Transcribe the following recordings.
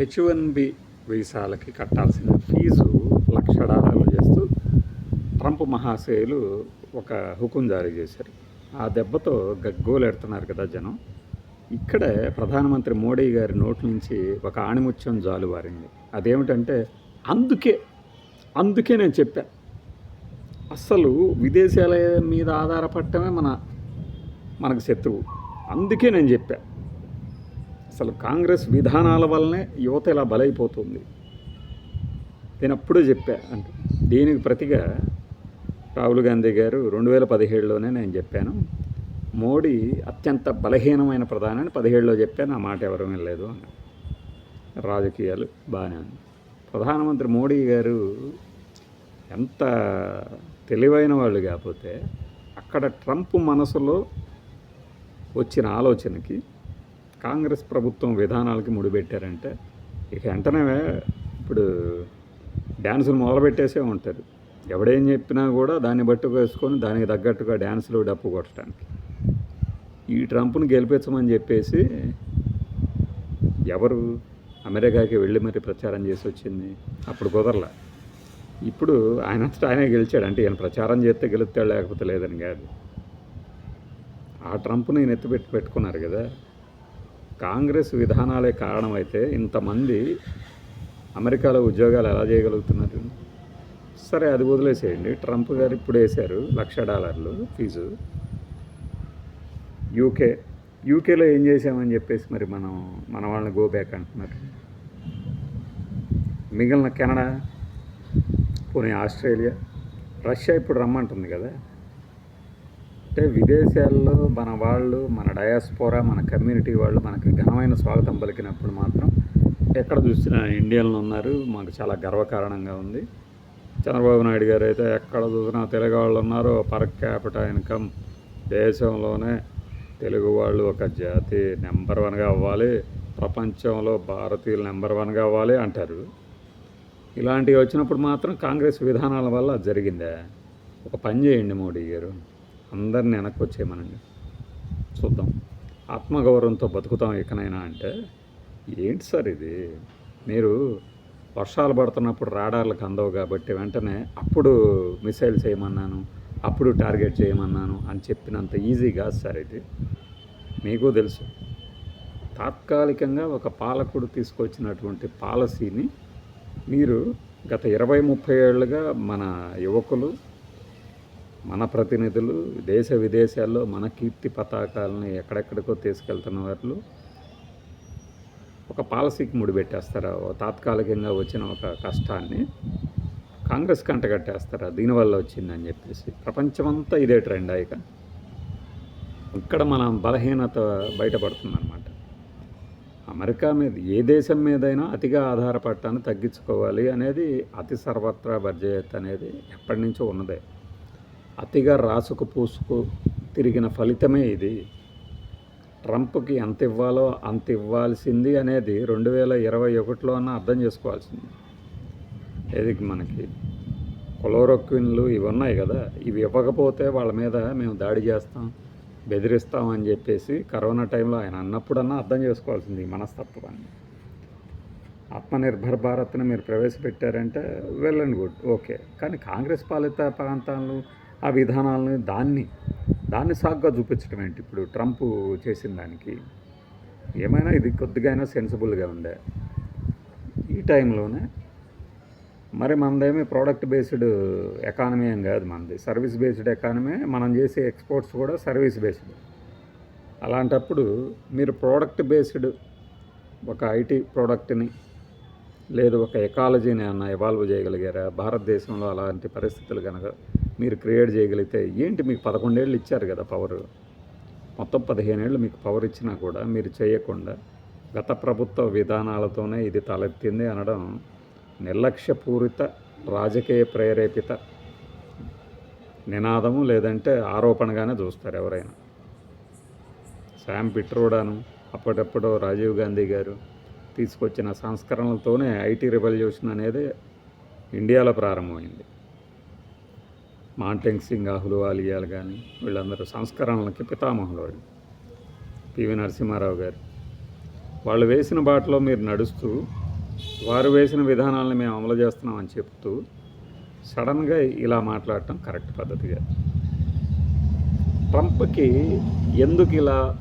H one B వీసాలకి కట్టాల్సిన fee లక్ష డాలర్లు చేస్తూ ట్రంప్ మహాశయులు ఒక హుకుం జారీ చేశారు. ఆ దెబ్బతో గగ్గోలెడుతున్నారు కదా జనం. ఇక్కడే ప్రధానమంత్రి మోడీ గారి నోటి నుంచి ఒక ఆణిముత్యం జాలువారింది అదేమిటంటే అందుకే అందుకే నేను చెప్పాను అస్సలు విదేశాల మీద ఆధారపడటమే మన మనకు శత్రువు. అందుకే నేను చెప్పాను అసలు కాంగ్రెస్ విధానాల వల్లనే యువత ఇలా బలైపోతుంది. నేను అప్పుడే చెప్పా అంటే. దీనికి ప్రతిగా రాహుల్ గాంధీ గారు రెండు వేల పదిహేడులోనే నేను చెప్పాను. మోడీ అత్యంత బలహీనమైన ప్రధాని అని పదిహేడులో చెప్పాను. ఆ మాట ఎవరు వినలేదు అని రాజకీయాలు బాగానే ఉంది ప్రధానమంత్రి మోడీ గారు ఎంత తెలివైన వాళ్ళు కాకపోతే అక్కడ ట్రంప్ మనసులో వచ్చిన ఆలోచనకి కాంగ్రెస్ ప్రభుత్వం విధానాలకి ముడిపెట్టారంటే ఇక వెంటనే ఇప్పుడు డ్యాన్సులు మొదలుపెట్టేసే ఉంటారు. ఎవడేం చెప్పినా కూడా దాన్ని బట్టి వేసుకొని దానికి తగ్గట్టుగా డ్యాన్సులు డప్పు కొట్టడానికి. ఈ ట్రంప్ను గెలిపించమని చెప్పేసి ఎవరు అమెరికాకి వెళ్ళి మరి ప్రచారం చేసి వచ్చింది? అప్పుడు కుదరలా. ఇప్పుడు ఆయన ఆయనే గెలిచాడు. అంటే ఈయన ప్రచారం చేస్తే గెలుస్తాడు లేకపోతే లేదని కాదు. ఆ ట్రంప్ని ఈయన ఎత్తిపెట్టి పెట్టుకున్నారు కదా. కాంగ్రెస్ విధానాలే కారణమైతే ఇంతమంది అమెరికాలో ఉద్యోగాలు ఎలా చేయగలుగుతున్నారు? సరే అది వదిలేసేయండి. ట్రంప్ గారు ఇప్పుడు వేశారు లక్ష డాలర్లు ఫీజు. యూకే యూకేలో ఏం చేసామని చెప్పేసి మరి మనం మన వాళ్ళని గో బ్యాక్ అంటున్నారు. మిగిలిన కెనడా పోనీ ఆస్ట్రేలియా రష్యా ఇప్పుడు రమ్మంటుంది కదా. అంటే విదేశాల్లో మన వాళ్ళు మన డయాస్పోరా మన కమ్యూనిటీ వాళ్ళు మనకి ఘనమైన స్వాగతం పలికినప్పుడు మాత్రం ఎక్కడ చూసినా ఇండియన్లు ఉన్నారు. మాకు చాలా గర్వకారణంగా ఉంది. చంద్రబాబు నాయుడు గారు అయితే ఎక్కడ చూసినా తెలుగు వాళ్ళు ఉన్నారు. పర్ క్యాపిట ఇన్కమ్ దేశంలోనే తెలుగు వాళ్ళు ఒక జాతి నెంబర్ వన్గా అవ్వాలి. ప్రపంచంలో భారతీయులు నెంబర్ వన్గా అవ్వాలి అంటారు. ఇలాంటివి వచ్చినప్పుడు మాత్రం కాంగ్రెస్ విధానాల వల్ల జరిగిందే? ఒక పని చేయండి మోడీ గారు. అందరిని వెనక్కి వచ్చేయమనండి. చూద్దాం. ఆత్మగౌరవంతో బతుకుతాం ఇకనైనా అంటే ఏంటి సార్ ఇది? మీరు వర్షాలు పడుతున్నప్పుడు రాడార్లకు అందవు కాబట్టి వెంటనే అప్పుడు మిసైల్ చేయమన్నాను అప్పుడు టార్గెట్ చేయమన్నాను అని చెప్పినంత ఈజీ కాదు సార్ ఇది. మీకు తెలుసు. తాత్కాలికంగా ఒక పాలకుడు తీసుకొచ్చినటువంటి పాలసీని మీరు గత ఇరవై ముప్పై ఏళ్ళుగా మన యువకులు మన ప్రతినిధులు దేశ విదేశాల్లో మన కీర్తి పతాకాలని ఎక్కడెక్కడికో తీసుకెళ్తున్న వాళ్ళు ఒక పాలసీకి ముడిపెట్టేస్తారా ఓ తాత్కాలికంగా వచ్చిన ఒక కష్టాన్ని కాంగ్రెస్ కంటగట్టేస్తారు? దీనివల్ల వచ్చిందని చెప్పేసి ప్రపంచమంతా ఇదే ట్రెండ్ ఇక? ఇక్కడ మనం బలహీనత బయటపడుతుందన్నమాట. అమెరికా మీద ఏ దేశం మీదైనా అతిగా ఆధారపడటాన్ని తగ్గించుకోవాలి అనేది అతి సర్వత్రా బర్జయత్ అనేది ఎప్పటి నుంచో ఉన్నదే. అతిగా రాసుకు పూసుకు తిరిగిన ఫలితమే ఇది. ట్రంప్కి ఎంత ఇవ్వాలో అంత ఇవ్వాల్సింది అనేది రెండు వేల ఇరవై ఒకటిలో అన్న అర్థం చేసుకోవాల్సింది. ఏది మనకి? కొలోరొక్విన్లు ఇవి ఉన్నాయి కదా ఇవి ఇవ్వకపోతే వాళ్ళ మీద మేము దాడి చేస్తాం బెదిరిస్తాం అని చెప్పేసి కరోనా టైంలో ఆయన అన్నప్పుడన్నా అర్థం చేసుకోవాల్సింది ఈ మనస్తత్వాన్ని. ఆత్మనిర్భర్ భారత్ని మీరు ప్రవేశపెట్టారంటే వెల్ అండ్ గుడ్ ఓకే. కానీ కాంగ్రెస్ పాలిత ప్రాంతాలు ఆ విధానాలని దాన్ని దాన్ని సాగ్గా చూపించడం ఏంటి? ఇప్పుడు ట్రంప్ చేసిన దానికి ఏమైనా ఇది కొద్దిగా అయినా సెన్సిబుల్గా ఉండే ఈ టైంలోనే మరి మనదేమి ప్రోడక్ట్ బేస్డ్ ఎకానమీ ఏం కాదు మనది. సర్వీస్ బేస్డ్ ఎకానమీ మనం చేసే ఎక్స్పోర్ట్స్ కూడా సర్వీస్ బేస్డ్. అలాంటప్పుడు మీరు ప్రోడక్ట్ బేస్డ్ ఒక ఐటీ ప్రోడక్ట్ని లేదు ఒక ఎకాలజీని అన్న ఎవాల్వ్ చేయగలిగారా? భారతదేశంలో అలాంటి పరిస్థితులు కనుక మీరు క్రియేట్ చేయగలిగితే ఏంటి మీకు పదకొండేళ్ళు ఇచ్చారు కదా పవర్? మొత్తం పదిహేనేళ్ళు మీకు పవర్ ఇచ్చినా కూడా మీరు చేయకుండా గత ప్రభుత్వ విధానాలతోనే ఇది తలెత్తింది అనడం నిర్లక్ష్యపూరిత రాజకీయ ప్రేరేపిత నినాదము లేదంటే ఆరోపణగానే చూస్తారు ఎవరైనా. శామ్ పిట్రోడాను అప్పటప్పుడు రాజీవ్ గాంధీ గారు తీసుకొచ్చిన సంస్కరణలతోనే ఐటీ రెవల్యూషన్ అనేది ఇండియాలో ప్రారంభమైంది. మాంటెంగ్ సింగ్ అహ్లువాలియాలు కానీ వీళ్ళందరూ సంస్కరణలకి పితామహులు వాళ్ళు. పివి నరసింహారావు గారు. వాళ్ళు వేసిన బాటలో మీరు నడుస్తూ వారు వేసిన విధానాలను మేము అమలు చేస్తున్నామని చెప్తూ సడన్గా ఇలా మాట్లాడటం కరెక్ట్ పద్ధతిగా. ట్రంప్కి ఎందుకు ఇలా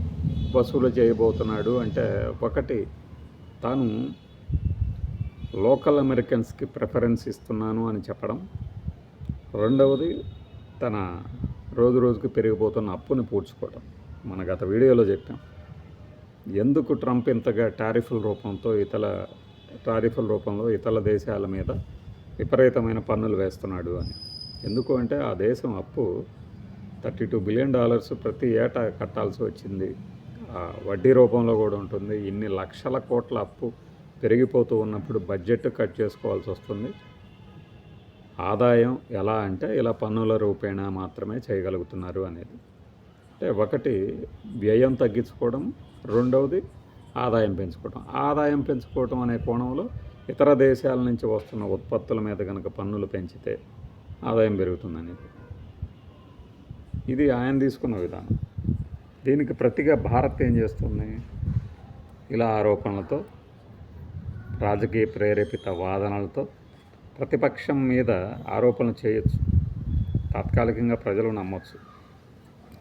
వసూలు చేయబోతున్నాడు అంటే ఒకటి తాను లోకల్ అమెరికన్స్కి ప్రిఫరెన్స్ ఇస్తున్నాను అని చెప్పడం. రెండవది తన రోజు రోజుకి పెరిగిపోతున్న అప్పుని పూడ్చుకోవడం మన గత వీడియోలో చెప్పాం. ఎందుకు ట్రంప్ ఇంతగా టారిఫ్ల రూపంతో ఇతర టారిఫ్ల రూపంలో ఇతర దేశాల మీద విపరీతమైన పన్నులు వేస్తున్నాడు అని. ఎందుకు అంటే ఆ దేశం అప్పు థర్టీ టూ బిలియన్ డాలర్స్ ప్రతి ఏటా కట్టాల్సి వచ్చింది. ఆ వడ్డీ రూపంలో కూడా ఉంటుంది. ఇన్ని లక్షల కోట్ల అప్పు పెరిగిపోతూ ఉన్నప్పుడు బడ్జెట్ కట్ చేసుకోవాల్సి వస్తుంది. ఆదాయం ఎలా అంటే ఇలా పన్నుల రూపేణా మాత్రమే చేయగలుగుతున్నారు అనేది. అంటే ఒకటి వ్యయం తగ్గించుకోవడం రెండవది ఆదాయం పెంచుకోవడం. ఆదాయం పెంచుకోవడం అనే కోణంలో ఇతర దేశాల నుంచి వస్తున్న ఉత్పత్తుల మీద కనుక పన్నులు పెంచితే ఆదాయం పెరుగుతుందనేది. ఇది ఆయన తీసుకున్న విధానం. దీనికి ప్రతిగా భారత్ ఏం చేస్తుంది? ఇలా ఆరోపణలతో రాజకీయ ప్రేరేపిత వాదనలతో ప్రతిపక్షం మీద ఆరోపణలు చేయొచ్చు. తాత్కాలికంగా ప్రజలు నమ్మొచ్చు.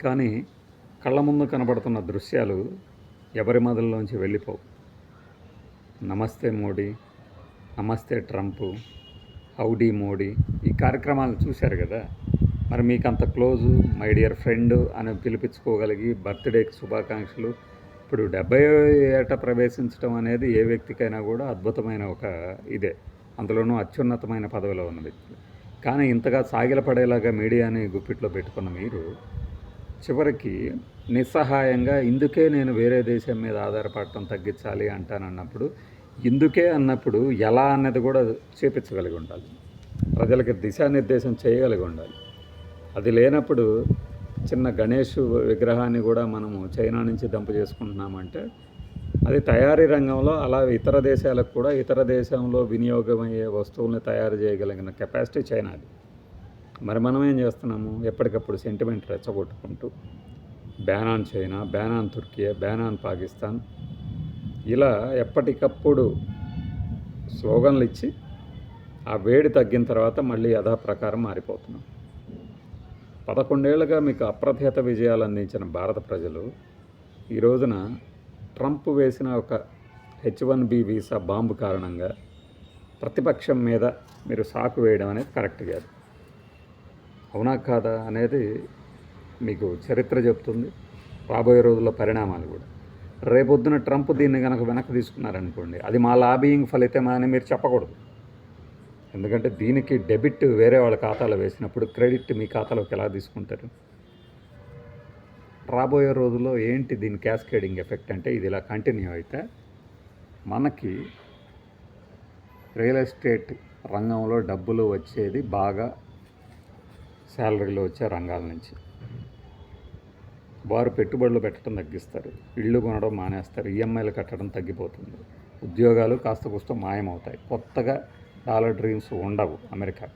కానీ కళ్ళ ముందు కనబడుతున్న దృశ్యాలు ఎవరి మొదల్లోంచి వెళ్ళిపోవు. నమస్తే మోడీ నమస్తే ట్రంప్ హౌడీ మోడీ ఈ కార్యక్రమాలు చూశారు కదా? మరి మీకు అంత క్లోజు మై డియర్ ఫ్రెండ్ అని పిలిపించుకోగలిగి బర్త్డేకి శుభాకాంక్షలు. ఇప్పుడు డెబ్బై ఏట ప్రవేశించడం అనేది ఏ వ్యక్తికైనా కూడా అద్భుతమైన ఒక ఇదే. అందులోనూ అత్యున్నతమైన పదవిలో ఉన్న వ్యక్తి కానీ ఇంతగా సాగిలపడేలాగా మీడియాని గుప్పిట్లో పెట్టుకున్న మీరు చివరికి నిస్సహాయంగా ఇందుకే నేను వేరే దేశం మీద ఆధారపడటం తగ్గించాలి అంటానన్నప్పుడు ఇందుకే అన్నప్పుడు ఎలా అన్నది కూడా చూపించగలిగి ఉండాలి. ప్రజలకి దిశానిర్దేశం చేయగలిగి ఉండాలి. అది లేనప్పుడు చిన్న గణేష్ విగ్రహాన్ని కూడా మనము చైనా నుంచి దంపు చేసుకుంటున్నామంటే అది తయారీ రంగంలో అలా ఇతర దేశాలకు కూడా ఇతర దేశంలో వినియోగమయ్యే వస్తువుల్ని తయారు చేయగలిగిన కెపాసిటీ చైనాది మరి మనం ఏం చేస్తున్నాము? ఎప్పటికప్పుడు sentiment రెచ్చగొట్టుకుంటూ ban on China ban on Turkiye ban on Pakistan ఇలా ఎప్పటికప్పుడు స్లోగన్లు ఇచ్చి ఆ వేడి తగ్గిన తర్వాత మళ్ళీ యథాప్రకారం మారిపోతున్నాం. పదకొండేళ్ళుగా మీకు అప్రతిహత విజయాలు అందించిన భారత ప్రజలు ఈ రోజున ట్రంప్ వేసిన ఒక H one B visa bomb కారణంగా ప్రతిపక్షం మీద మీరు సాకు వేయడం అనేది కరెక్ట్ కాదు. అవునా కాదా అనేది మీకు చరిత్ర చెప్తుంది. రాబోయే రోజుల్లో పరిణామాలు కూడా. రేపొద్దున ట్రంప్ దీన్ని కనుక వెనక్కి తీసుకున్నారనుకోండి అది మా లాబియింగ్ ఫలితమా అని మీరు చెప్పకూడదు. ఎందుకంటే దీనికి డెబిట్ వేరే వాళ్ళ ఖాతాలో వేసినప్పుడు క్రెడిట్ మీ ఖాతాలోకి ఎలా తీసుకుంటారు? రాబోయే రోజుల్లో ఏంటి దీని క్యాస్కేడింగ్ ఎఫెక్ట్ అంటే ఇది ఇలా కంటిన్యూ అయితే మనకి రియల్ ఎస్టేట్ రంగంలో డబ్బులు వచ్చేది బాగా శాలరీలో వచ్చే రంగాల నుంచి. వారు పెట్టుబడులు పెట్టడం తగ్గిస్తారు. ఇళ్ళు కొనడం మానేస్తారు. ఈఎంఐలు కట్టడం తగ్గిపోతుంది. ఉద్యోగాలు కాస్త కూస్త మాయమవుతాయి. కొత్తగా డాలర్ డ్రీమ్స్ ఉండవు అమెరికా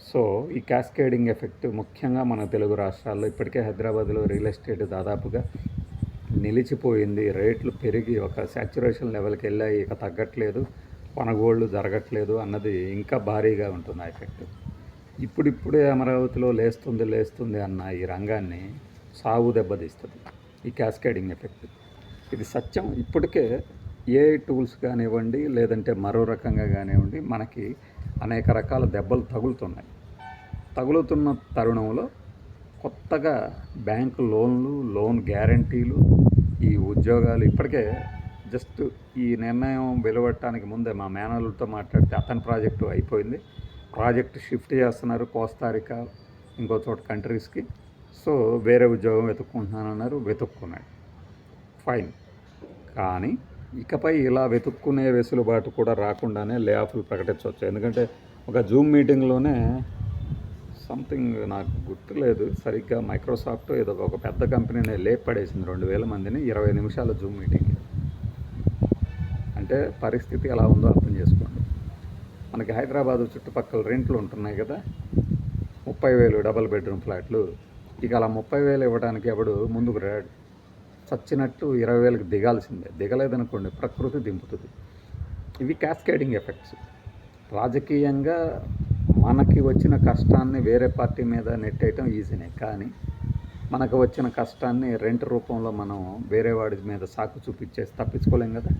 సో ఈ క్యాస్కేడింగ్ ఎఫెక్ట్ ముఖ్యంగా మన తెలుగు రాష్ట్రాల్లో ఇప్పటికే హైదరాబాద్లో రియల్ ఎస్టేట్ దాదాపుగా నిలిచిపోయింది. రేట్లు పెరిగి ఒక సాచ్యురేషన్ లెవెల్కి వెళ్ళాయి. ఇక తగ్గట్లేదు. కొనుగోళ్ళు జరగట్లేదు అన్నది ఇంకా భారీగా ఉంటుంది ఆ ఎఫెక్ట్ ఇప్పుడిప్పుడే అమరావతిలో లేస్తుంది లేస్తుంది అన్న ఈ రంగాన్ని సాగు దెబ్బతీస్తుంది ఈ క్యాస్కేడింగ్ ఎఫెక్ట్ ఇది సత్యం. ఇప్పటికే ఏ టూల్స్ కానివ్వండి లేదంటే మరో రకంగా కానివ్వండి మనకి అనేక రకాల దెబ్బలు తగులుతున్నాయి. తగులుతున్న తరుణంలో కొత్తగా బ్యాంకు లోన్లు లోన్ గ్యారంటీలు ఈ ఉద్యోగాలు ఇప్పటికే జస్ట్ ఈ నిర్ణయం వెలువడటానికి ముందే మా మేనల్తో మాట్లాడితే అతని ప్రాజెక్టు అయిపోయింది. ప్రాజెక్ట్ షిఫ్ట్ చేస్తున్నారు కోస్తారికా ఇంకో చోట కంట్రీస్కి. సో వేరే ఉద్యోగం వెతుక్కుంటున్నానన్నారు వెతుక్కున్నాడు. ఫైన్. కానీ ఇకపై ఇలా వెతుక్కునే వెసులుబాటు కూడా రాకుండానే లే ఆఫ్లు ప్రకటించవచ్చు. ఎందుకంటే ఒక జూమ్ మీటింగ్లోనే సంథింగ్ నాకు గుర్తులేదు. సరిగ్గా మైక్రోసాఫ్ట్ ఏదో ఒక పెద్ద కంపెనీనే లేపడేసింది రెండు వేల మందిని ఇరవై నిమిషాల జూమ్ మీటింగ్. అంటే పరిస్థితి ఎలా ఉందో అర్థం చేసుకోండి. మనకి హైదరాబాద్ చుట్టుపక్కల రెంట్లు ఉంటున్నాయి కదా. ముప్పై వేలు డబల్ బెడ్రూమ్ ఫ్లాట్లు. ఇక అలా ముప్పై వేలు ఇవ్వడానికి ఎవడు ముందుకు రాడు? చచ్చినట్టు ఇరవై వేలకు దిగాల్సిందే. దిగలేదనుకోండి ప్రకృతి దింపుతుంది. ఇవి క్యాస్కేడింగ్ ఎఫెక్ట్స్ రాజకీయంగా మనకి వచ్చిన కష్టాన్ని వేరే పార్టీ మీద నెట్టేయటం ఈజీనే కానీ మనకు వచ్చిన కష్టాన్ని రెంట్ రూపంలో మనం వేరే వాడి మీద సాకు చూపించేసి తప్పించుకోలేం కదా?